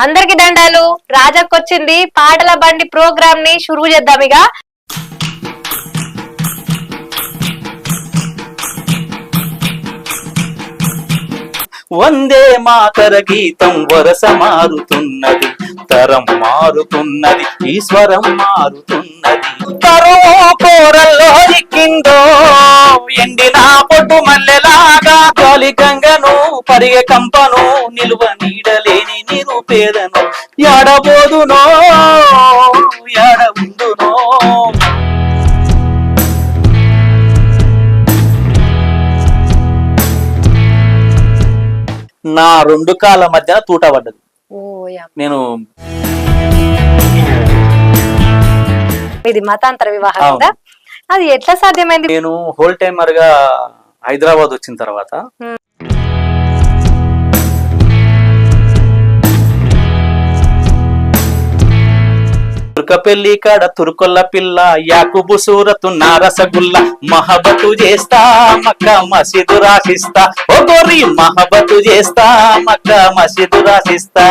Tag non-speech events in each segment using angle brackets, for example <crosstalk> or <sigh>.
అందరికి దండాలు. రాజాకొచ్చింది పాటల బండి ప్రోగ్రామ్ని షురువు చేద్దాం ఇక. వందే మాతర గీతం వరస మారుతున్నది. తరం మారుతున్నది ఈశ్వరం మారుతున్నది. తరో కోరల్లో ఎక్కిందో ఎండిన పొట్టు మల్లెలాగా. గాలి గంగను పరిగె కంపను నిలువ నీడలేని నిరుపేదను ఎడబోదునో ఎడ ఉండునో నా రెండు కాళ్ళ మధ్యన తూట పడ్డది. నేను ఇది మతాంతర వివాహం. కదా? అది ఎట్లా సాధ్యమైంది? నేను హోల్ టైమర్గా హైదరాబాద్ వచ్చిన తర్వాత Hmm. తుర్కపెల్లి కాడ తురుకొల్ల పిల్ల యాకుబు సూరతు నా రసగుల్ల మహబతు చేస్తా మక్క మసీదు రాసిస్తా. ఓ గోరి మహబతు చేస్తా మక్క మసీదు రాసిస్తా.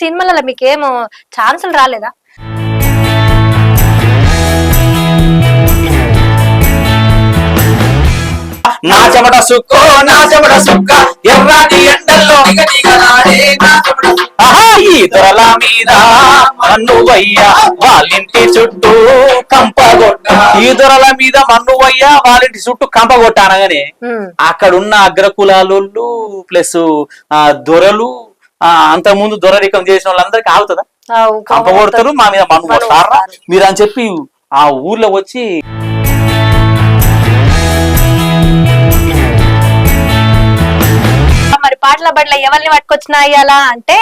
సినిమాలలో మీకేమో ఛాన్సులు రాలేదా? నా చెమట సుక్కో నా చెమట సుక్క. ఎర్రాటి ఎండల్లో నిగనిగలాడే నా చెమట దొరల మీద మన్నువయ్య వాళ్ళింటి చుట్టూ కంపగొట్ట ఈ దొరల మీద మన్నువయ్య వాళ్ళింటి చుట్టూ కంపగొట్ట అనగానే ఉమ్. అక్కడ ఉన్న అగ్రకులాలోళ్ళు ప్లస్ ఆ దొరలు ఆ అంత ముందు దొరరికం చేసిన వాళ్ళందరికీ ఆగుతుందా ఆవు, కంప కొడతారు మా మీద మన్ను కొడతారు. మీరు అని చెప్పి ఆ ఊర్లో వచ్చి పాటల బండ్ల ఎవరిని పట్టుకొచ్చినా అయ్యాలా అంటే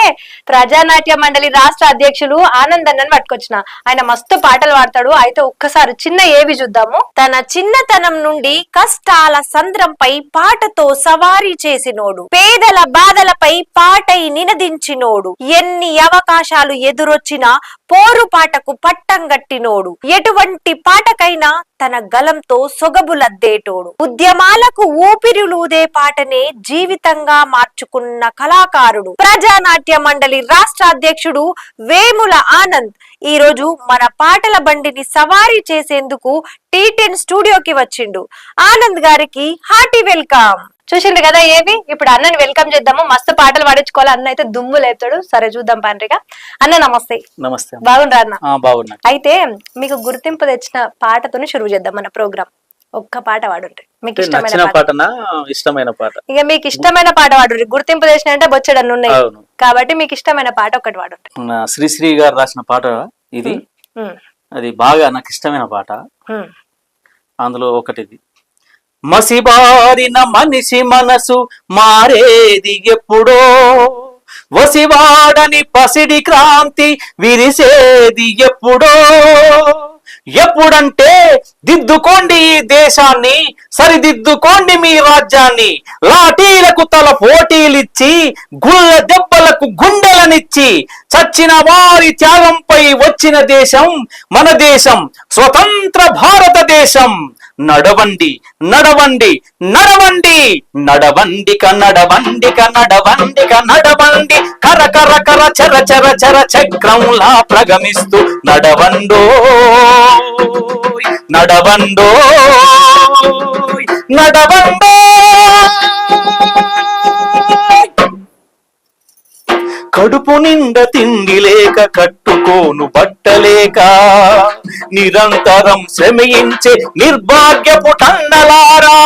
ప్రజానాట్య మండలి రాష్ట్ర అధ్యక్షులు ఆనంద్ అన్నని పట్టుకొచ్చిన. ఆయన మస్తు పాటలు పాడతాడు. అయితే ఒక్కసారి చిన్న ఏవి చూద్దాము. తన చిన్నతనం నుండి కష్టాల సంద్రంపై పాటతో సవారీ చేసినోడు. పేదల బాధలపై పాటై నినదించినోడు. ఎన్ని అవకాశాలు ఎదురొచ్చినా పోరు పాటకు పట్టం గట్టినోడు. ఎటువంటి పాటకైనా తన గలంతో సొగబులద్దేటోడు. ఉద్యమాలకు ఊపిరిలూదే పాటనే జీవితంగా మార్చుకున్న కళాకారుడు. ప్రజానాట్య మండలి రాష్ట్ర అధ్యక్షుడు వేముల ఆనంద్ ఈ రోజు మన పాటల బండిని సవారీ చేసేందుకు టీ టెన్ స్టూడియోకి వచ్చిండు. ఆనంద్ గారికి హార్టీ వెల్కమ్. చూసిండు కదా ఏవి ఇప్పుడు అన్నని వెల్కమ్ చేద్దాము. మస్తు పాటలు పాడించుకోవాలి. అన్న అయితే దుమ్ము లేపుతాడు. సరే చూద్దాం పాండ్రిగా. అన్న నమస్తే. నమస్తే బాగుండ్రా అన్న? బాగున్నా. అయితే మీకు గుర్తింపు తెచ్చిన పాటతోని షురువు చేద్దాం మన ప్రోగ్రామ్ ఒక్క పాట వాడుంటే మీకు ఇష్టమైన పాట. పాటనా? ఇష్టమైన పాట. ఇక మీకు ఇష్టమైన పాట వాడు గుర్తింపు తెచ్చిన అంటే బొచ్చడన్ని ఉన్నాయి. కాబట్టి మీకు ఇష్టమైన పాట ఒకటి వాడుంటే నా శ్రీశ్రీ గారు రాసిన పాట ఇది. అది బాగా నాకు ఇష్టమైన పాట. అందులో ఒకటిది. మసిబారిన మనిషి మనసు మారేది ఎప్పుడో. వసివాడని పసిడి క్రాంతి విరిసేది ఎప్పుడో. ఎప్పుడంటే దిద్దుకోండి ఈ దేశాన్ని సరిదిద్దుకోండి మీ రాజ్యాన్ని. లాఠీలకు తల పోటీలిచ్చి గుళ్ళ దెబ్బలకు గుండెలనిచ్చి చచ్చిన వారి త్యాగంపై వచ్చిన దేశం మన దేశం స్వతంత్ర భారతదేశం నడవండి నడవండి నడవండి. నడవండిక నడవండిక నడవండిక నడవండి. కర కర కర చర చర చర చక్రంలా ప్రగమిస్తూ నడవండో నడవండో నడవండో కడుపు నిండా తిండి లేక కట్టుకోను బట్టలేక. నిరంతరం శ్రమించే నిర్భాగ్యపు టన్నలారా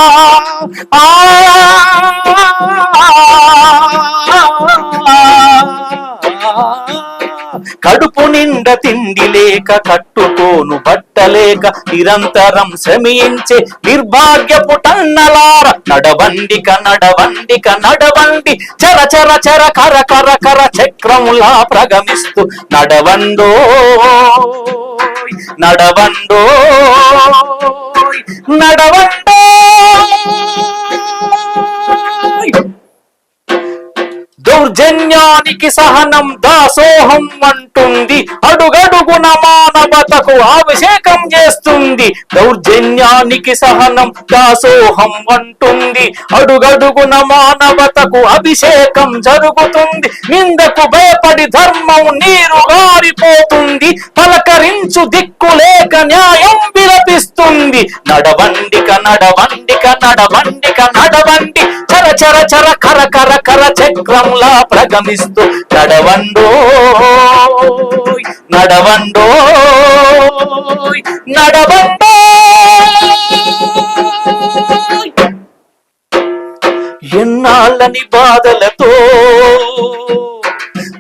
కడుపు నిండా తిండి లేక కట్టుకోను బట్టలేక నిరంతరం శ్రమించే నిర్భాగ్యపు టన్నలార. నడవండిక నడవండిక నడవండి. చర చర చర కర కర కర చక్రములా ప్రగమిస్తూ నడవండో నడవండో నడవండో దౌర్జన్యానికి సహనం దాసోహం అంటుంది. అడుగడుగున మానవతకు అభిషేకం చేస్తుంది. దౌర్జన్యానికి సహనం దాసోహం అంటుంది. అడుగడుగున మానవతకు అభిషేకం జరుగుతుంది. నిందకు భయపడి ధర్మం నీరు గారిపోతుంది. పలకరించు దిక్కులేక న్యాయం విలపిస్తుంది. నడవండిక నడవండిక నడవండిక నడవండి. చర చర చర కర కర కర చక్రంలా ప్రగమిస్తూ నడవండో నడవండో నడవండో ఎన్నాళ్ళని బాధలతో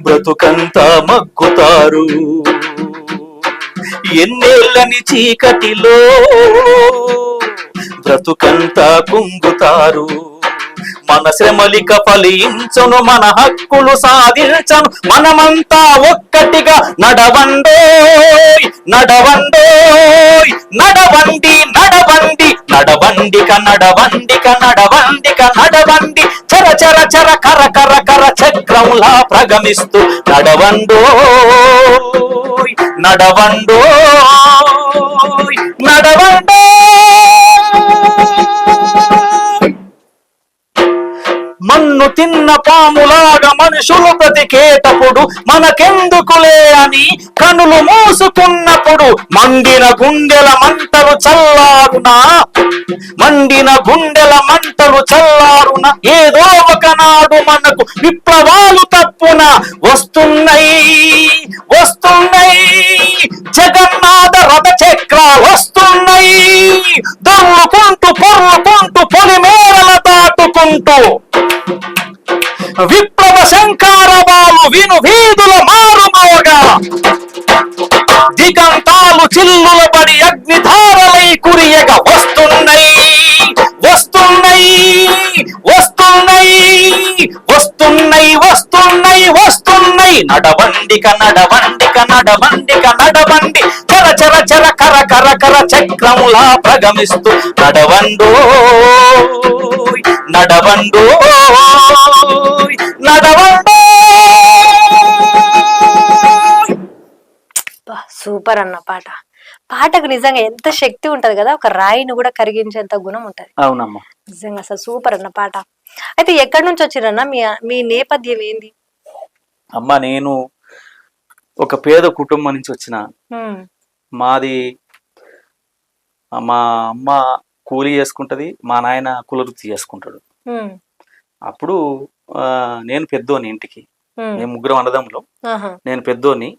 బ్రతుకంతా మగ్గుతారు. ఎన్నేళ్ళని చీకటిలో బ్రతుకంతా కుంగుతారు. మన శ్రమలిక ఫలించను మన హక్కులు సాధించను. మనమంతా ఒక్కటిగా నడవండోయ్ నడవండోయ్ నడవండి నడవండి నడవండిక నడవండిక నడవండిక నడవండి. చర చర చర కర కర కర చక్రంలా ప్రగమిస్తూ నడవండోయ్ నడవండోయ్ నడవండో నన్ను తిన్న పాములాగా మనుషులు బ్రతికేటప్పుడు మనకెందుకులే అని కనులు మూసుకున్నప్పుడు మండిన గుండెల మంటలు చల్లారునా? మండిన గుండెల మంటలు చల్లారున? ఏదో ఒకనాడు మనకు విప్లవాలు తప్పున? వస్తున్నాయి వస్తున్నాయి. జగన్నాథ రథ చక్రాలు వస్తున్నాయి. దొర్లుకుంటూ పొర్లు విప్లవ శంకారవాలు విను వీధుల మారుమోగా. దిగంతాలు చిల్లుల పడి అగ్నిధారలై కురియగా వస్తున్నాయి వస్తున్నాయి వస్తున్నాయి వస్తున్నాయి వస్తున్నాయి వస్తున్నాయి నడవండిక నడవండిక నడవండిక నడవండి. చర చర చర కర కర కర చక్రములా ప్రగమిస్తూ నడవండో. నడవండో. నడవండో. సూపర్ అన్న పాట. పాటకు నిజంగా ఎంత శక్తి ఉంటది కదా ఒక రాయిని కూడా కరిగించేంత గుణం ఉంటది. అవునమ్మా. నిజంగా అసలు సూపర్ అన్న పాట. అయితే ఎక్కడి నుంచి వచ్చిరన్న మీ మీ నేపథ్యం ఏంది? అమ్మ నేను ఒక పేద కుటుంబం నుంచి వచ్చిన. మాది మా అమ్మ కూలీ చేసుకుంటది మా నాయన కులవృత్తి చేసుకుంటాడు. ఉమ్, అప్పుడు నేను పెద్దోని ఇంటికి. మేము ముగ్గురం అన్నదమ్ములు. నేను పెద్దోని.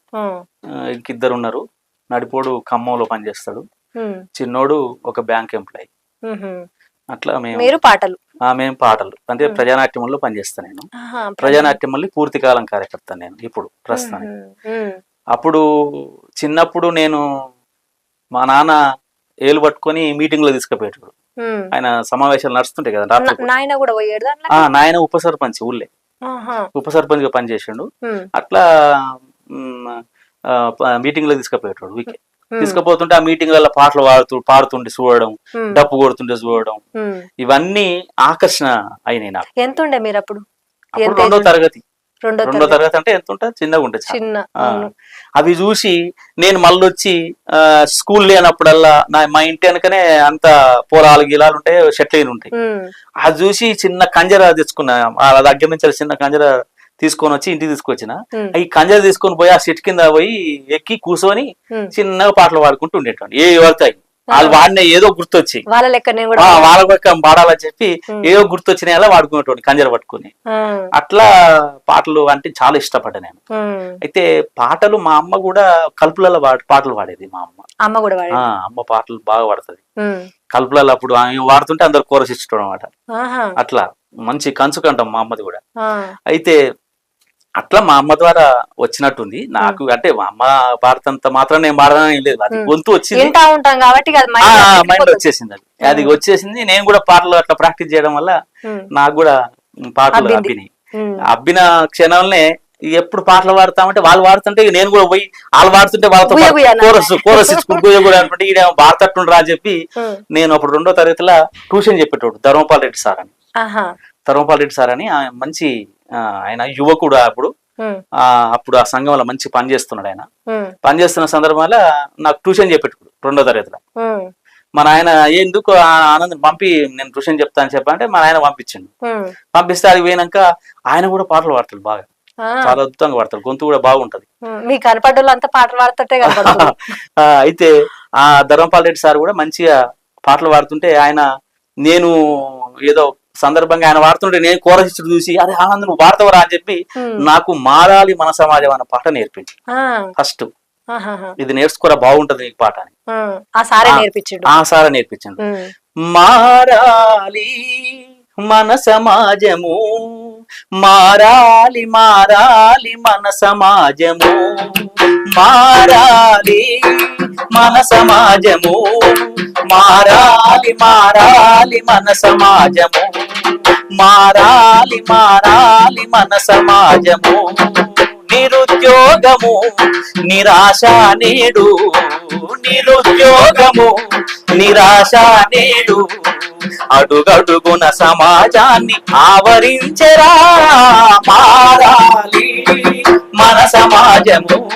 ఇంకిద్దరు ఉన్నారు. నడిపోడు ఖమ్మంలో పనిచేస్తాడు చిన్నోడు ఒక బ్యాంక్ ఎంప్లాయ్. అట్లా మేము పాటలు. ఆ, మేము పాటలు. అంటే ప్రజానాట్యంలో పనిచేస్తాను నేను. ఆహా, ప్రజానాట్యంలో పూర్తి కాలం కార్యకర్త నేను ఇప్పుడు ప్రస్తుతానికి. అప్పుడు చిన్నప్పుడు నేను మా నాన్న ఏలు పట్టుకొని మీటింగ్లో తీసుకుపోయేటాడు. ఉమ్. ఆయన సమావేశాలు నడుస్తుంటాయి కదా నాయన కూడా నాయన ఉప సర్పంచ్ ఊళ్ళే. ఉప సర్పంచ్గా పనిచేసిండు. అట్లా మీటింగ్లో తీసుకుపోయేటాడు వీకే. తీసుకుపోతుంటే ఆ మీటింగ్ వల్ల పాటలు పాడుతూ పాడుతుంటే చూడడం డప్పు కొడుతుంటే చూడడం. ఇవన్నీ ఆకర్షణ అయినాయి నాకు. ఎంత ఉండే మీరు అప్పుడు రెండో? తరగతి. రెండో రెండో తరగతి. అంటే ఎంత ఉంటుంది చిన్నగా ఉంటుంది. చిన్న. అవి చూసి నేను మళ్ళొచ్చి ఆ, స్కూల్ లేనప్పుడల్లా నా మా ఇంటి వెనకనే అంత పొలాలు గిలాలు ఉంటాయి షెట్లైన్ ఉంటాయి అది చూసి చిన్న కంజర తెచ్చుకున్నా వాళ్ళ దగ్గర నుంచి చిన్న కంజర తీసుకొని వచ్చి ఇంటికి తీసుకొచ్చిన ఈ కంజర తీసుకొని పోయి ఆ సెట్ కింద పోయి ఎక్కి కూర్చొని. చిన్నగా పాటలు పాడుకుంటూ ఉండేటోండి ఏ పడతాయి వాళ్ళు వాడిన ఏదో గుర్తొచ్చి వాళ్ళ లెక్క వాళ్ళ పాడాలని చెప్పి. ఏదో గుర్తొచ్చినాయి అలా వాడుకునేటోండి కంజర పట్టుకొని. అట్లా పాటలు అంటే చాలా ఇష్టపడ్డా నేను. అయితే పాటలు మా అమ్మ కూడా కలుపులలో పాట- పాటలు పాడేది మా అమ్మ. అమ్మ కూడా అమ్మ పాటలు బాగా పాడుతుంది కలుపులలో అప్పుడు వాడుతుంటే అందరు కోరస్ ఇచ్చడం అనమాట అట్లా మంచి కంచు కంటాం మా అమ్మది కూడా. అయితే అట్లా మా అమ్మ ద్వారా వచ్చినట్టుంది. నాకు అంటే మా అమ్మ పాడుతంత మాత్రం నేను పాడడం ఏం లేదు. అది. గొంతు వచ్చింది. వింటా ఉంటాం కాబట్టి అది ఆ, మైండ్. వచ్చేసింది అది. అది వచ్చేసింది. నేను కూడా పాటలు అట్లా ప్రాక్టీస్ చేయడం వల్ల నాకు కూడా పాటలు. అబ్బినాయి. అబ్బిన క్షణంలోనే ఎప్పుడు పాటలు పాడతామంటే వాళ్ళు పాడుతుంటే ఇక నేను కూడా పోయి వాళ్ళు పాడుతుంటే వాళ్ళతో. కోరస్ కోరస్ అనుకుంటే ఈయన పాడతట్టుండ్రా అని చెప్పి నేను అప్పుడు రెండో తరగతిలో ట్యూషన్ చెప్పేటోడు ధర్మపాల్ రెడ్డి సార్ అని. ఆహా, ధర్మపాల్ రెడ్డి సార్ అని ఆయన మంచి ఆయన యువకుడు అప్పుడు. అప్పుడు ఆ సంఘంలో మంచి పని చేస్తున్నాడు ఆయన. పని చేస్తున్న సందర్భంలో నాకు ట్యూషన్ చెప్పేట్టుకుడు రెండో తరగతిలో. ఉమ్, మా నాయన ఎందుకు ఆనంద్ పంపి నేను ట్యూషన్ చెప్తా అని చెప్పంటే మా నాయన పంపించిండు. పంపిస్తే అది పోయినాక ఆయన కూడా పాటలు పాడతాడు బాగా. చాలా అద్భుతంగా పాడతాడు. గొంతు కూడా బాగుంటది. మీ అంతా పాటలు పాడుతుంటే <laughs> అయితే ఆ ధర్మపాల్ రెడ్డి సార్ కూడా మంచిగా పాటలు పాడుతుంటే ఆయన నేను ఏదో సందర్భంగా ఆయన పాడుతుంటే నేను కోరసిస్తుడు చూసి అరే ఆనంద్ నువ్వు పాడతావరా అని చెప్పి నాకు మారాలి మన సమాజం అన్న పాట నేర్పించి ఫస్ట్. ఇది నేర్చుకోరా బాగుంటది నీకు పాట అని. ఆ. సారే. నేర్పించిండు. మారాలి మన సమాజము మారాలి మారాలి మన సమాజము మారాలి మన సమాజము మారాలి మారాలి మన సమాజము. మారాలి మారాలి మన సమాజము. నిరుద్యోగము నిరాశ నేడు. నిరుద్యోగము నిరాశ నేడు. అడుగడుగున సమాజాన్ని ఆవరించరా. మారాలి మన సమాజము.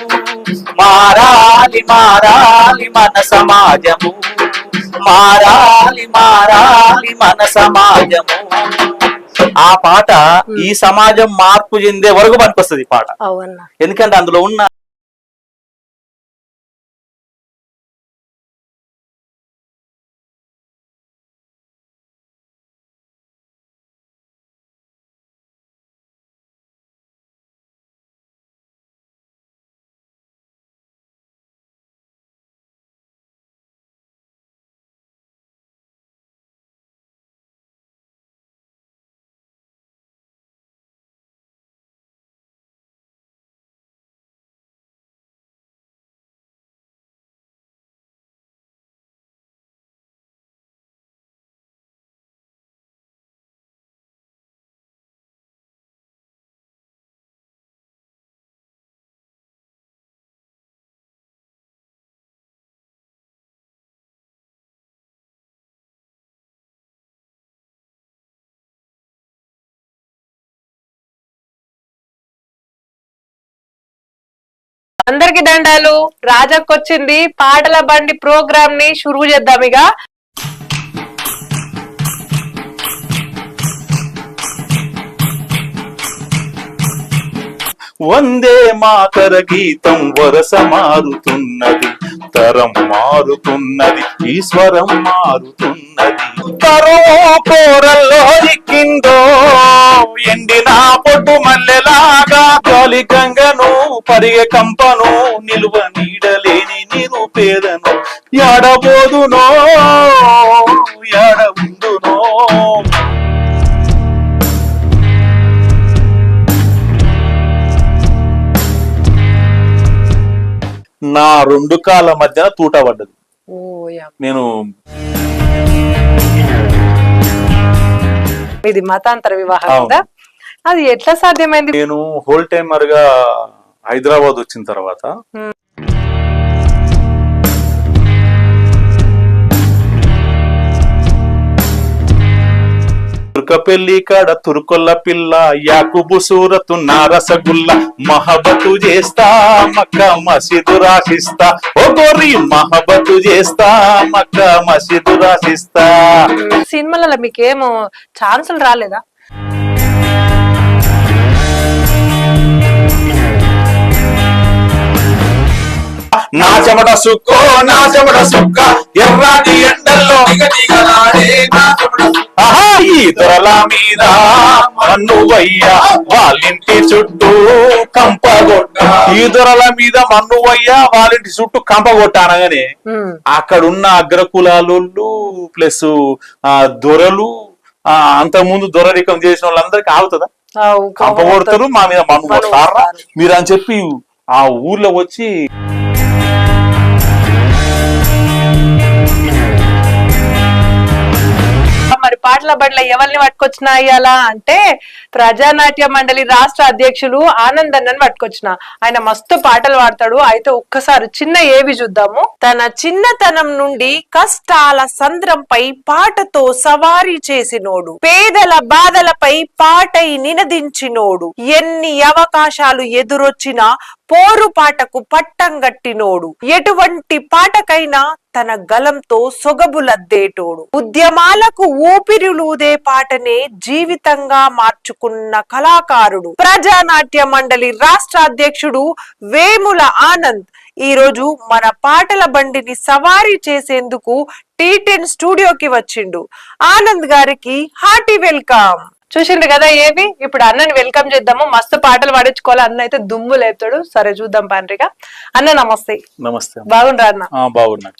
మారాలి మారాలి మన సమాజము. మారాలి మారాలి మన సమాజము. ఆ పాట ఈ సమాజం మార్పు చెందే వరకు పనికొస్తుంది ఈ పాట. అవునా? ఎందుకంటే అందులో ఉన్న అందరికి దండాలు. రాజాకొచ్చింది పాటల బండి ప్రోగ్రామ్ని షురువు చేద్దాం ఇక. వందే మాతర గీతం వరస మారుతున్నది. తరం మారుతున్నది ఈశ్వరం మారుతున్నది. తరం కోరల్లో ఎక్కిందో ఎండిన పొట్టు మల్లెలాగా గాలి గంగను పరిగె కంపను నిలువ నీడలేని నిరుపేదను. ఎడబోదునో ఎడ ఉందునో నా రెండు కాళ్ళ మధ్యన తూట పడ్డది. నేను ఇది మతాంతర వివాహం అది ఎట్లా సాధ్యమైంది? నేను హోల్ టైమర్గా హైదరాబాద్ వచ్చిన తర్వాత Hmm. తుర్కపెల్లి కాడ తురుకొల్ల పిల్ల యాకుబు సూరతు రసగుల్ల మహబతు చేస్తా మక్క మసీదు రాసిస్తా. ఓ గోరి మహబతు చేస్తా మక్క మసీదు రాసిస్తా. సినిమాలలో మీకేమో ఛాన్సులు రాలేదా? నా చెమట సుక్కో నా చెమట సుక్క ఎర్రాటి ఎండల్లో నిగనిగలాడే నా దొరల మీద మన్ను వయ్య వాళ్ళింటి చుట్టూ కంపగొట్ట. ఈ దొరల మీద మన్ను వయ్య వాళ్ళింటి చుట్టూ కంపగొట్ట అనగానే అక్కడున్న అగ్రకులాలు ప్లస్ ఆ దొరలు ఆ అంతకుముందు దొరరికం చేసిన వాళ్ళందరికీ ఆగుతుందా? అవు, కంప కొడతారు మా మీద మన్ను కొడతారు. మీరు అని చెప్పి ఆ ఊర్లో వచ్చి మరి పాటల బండ్ల ఎవరిని పట్టుకొచ్చినా ఇయ్యాలా అంటే ప్రజానాట్య మండలి రాష్ట్ర అధ్యక్షులు ఆనంద్ అన్నని పట్టుకొచ్చిన. ఆయన మస్తు పాటలు పాడతాడు. అయితే ఒక్కసారి చిన్న ఏవి చూద్దాము. తన చిన్నతనం నుండి కష్టాల సంద్రంపై పాటతో సవారీ చేసినోడు. పేదల బాధలపై పాటై నినదించినోడు. ఎన్ని అవకాశాలు ఎదురొచ్చినా పోరు పాటకు పట్టం గట్టినోడు ఎటువంటి పాటకైనా తన గలంతో సొగబులద్దేటోడు. ఉద్యమాలకు ఊపిరిలూదే పాటనే జీవితంగా మార్చుకున్న కళాకారుడు ప్రజానాట్య మండలి రాష్ట్ర అధ్యక్షుడు వేముల ఆనంద్. ఈ రోజు మన పాటల బండిని సవారీ చేసేందుకు టీ టెన్ స్టూడియోకి వచ్చిండు. ఆనంద్ గారికి హార్టీ వెల్కమ్. చూసిండ్రు కదా ఏవి ఇప్పుడు అన్నని వెల్కమ్ చేద్దాము. మస్తు పాటలు పాడించుకోవాలి. అన్న అయితే దుమ్ము లేపుతాడు. సరే చూద్దాం పాండ్రిగా అన్న నమస్తే. నమస్తే బాగుండ్రా అన్న? ఆ, బాగున్నా.